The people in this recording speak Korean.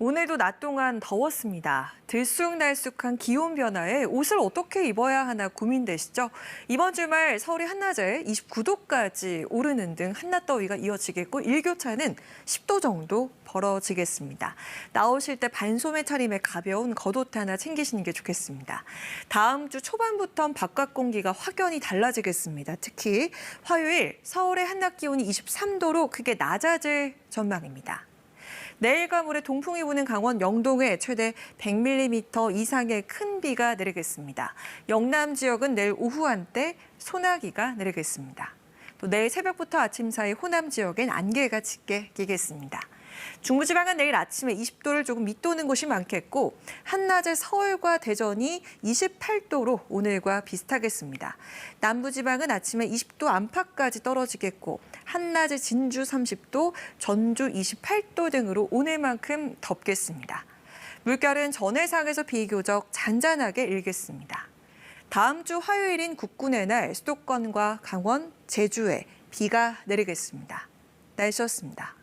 오늘도 낮 동안 더웠습니다. 들쑥날쑥한 기온 변화에 옷을 어떻게 입어야 하나 고민되시죠? 이번 주말 서울이 한낮에 29도까지 오르는 등 한낮 더위가 이어지겠고 일교차는 10도 정도 벌어지겠습니다. 나오실 때 반소매 차림에 가벼운 겉옷 하나 챙기시는 게 좋겠습니다. 다음 주 초반부터 바깥 공기가 확연히 달라지겠습니다. 특히 화요일 서울의 한낮 기온이 23도로 크게 낮아질 전망입니다. 내일과 모레 동풍이 부는 강원 영동에 최대 100mm 이상의 큰 비가 내리겠습니다. 영남 지역은 내일 오후 한때 소나기가 내리겠습니다. 또 내일 새벽부터 아침 사이 호남 지역엔 안개가 짙게 끼겠습니다. 중부지방은 내일 아침에 20도를 조금 밑도는 곳이 많겠고 한낮에 서울과 대전이 28도로 오늘과 비슷하겠습니다. 남부지방은 아침에 20도 안팎까지 떨어지겠고 한낮에 진주 30도, 전주 28도 등으로 오늘만큼 덥겠습니다. 물결은 전해상에서 비교적 잔잔하게 일겠습니다. 다음 주 화요일인 국군의 날 수도권과 강원, 제주에 비가 내리겠습니다. 날씨였습니다.